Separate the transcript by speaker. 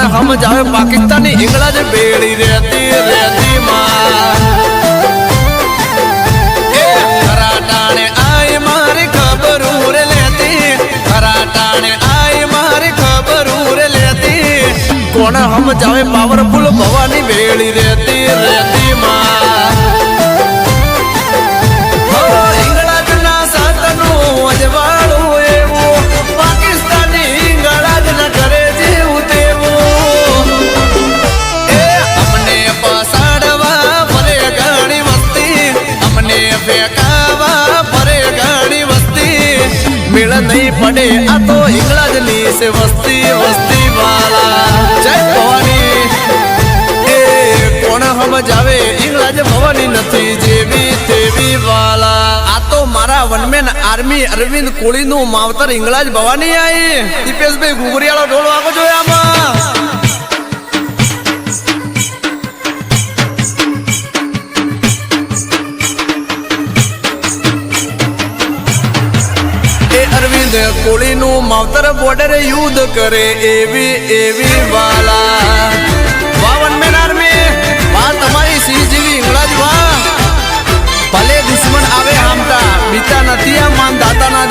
Speaker 1: સમજાવે પાકિસ્તાની ઇંગ્લજ બેડી રહેતી રહેતી માં એ ખરા ટાણે આય મારી ખબર રે લેતી ખરા ટાણે આય મારી ખબર રે લેતી. કોણ સમજાવે પાવરફુલ ભવાની બેડી રહેતી ફેંકાવા પરે ઘણી વસ્તી. મેળ નહીં પડે, આ તો ઇંગ્લજની છે વસ્તી વસ્તી વાળા જય ભવાની. એ કોણ સમજાવે? જ ભવાની નથી જેવી તેવી વાલા. આ તો મારા વનમેન આર્મી અરવિંદ કોળીનું માવતર ઇંગળાજ ભવાની આઈ. દીપેશભાઈ ઘુઘરિયાળો ઢોળ વાગો જોયા અરવિંદ કોળીનું માવતર બોર્ડર યુદ્ધ કરે એવી એવી વાલા. વાવન મેન આર્મી વા તમારી સી જીવી ઇંગળાજ વા ભલે દુશ્મન આવે હામતા પિતા નથી આ માન દાતાના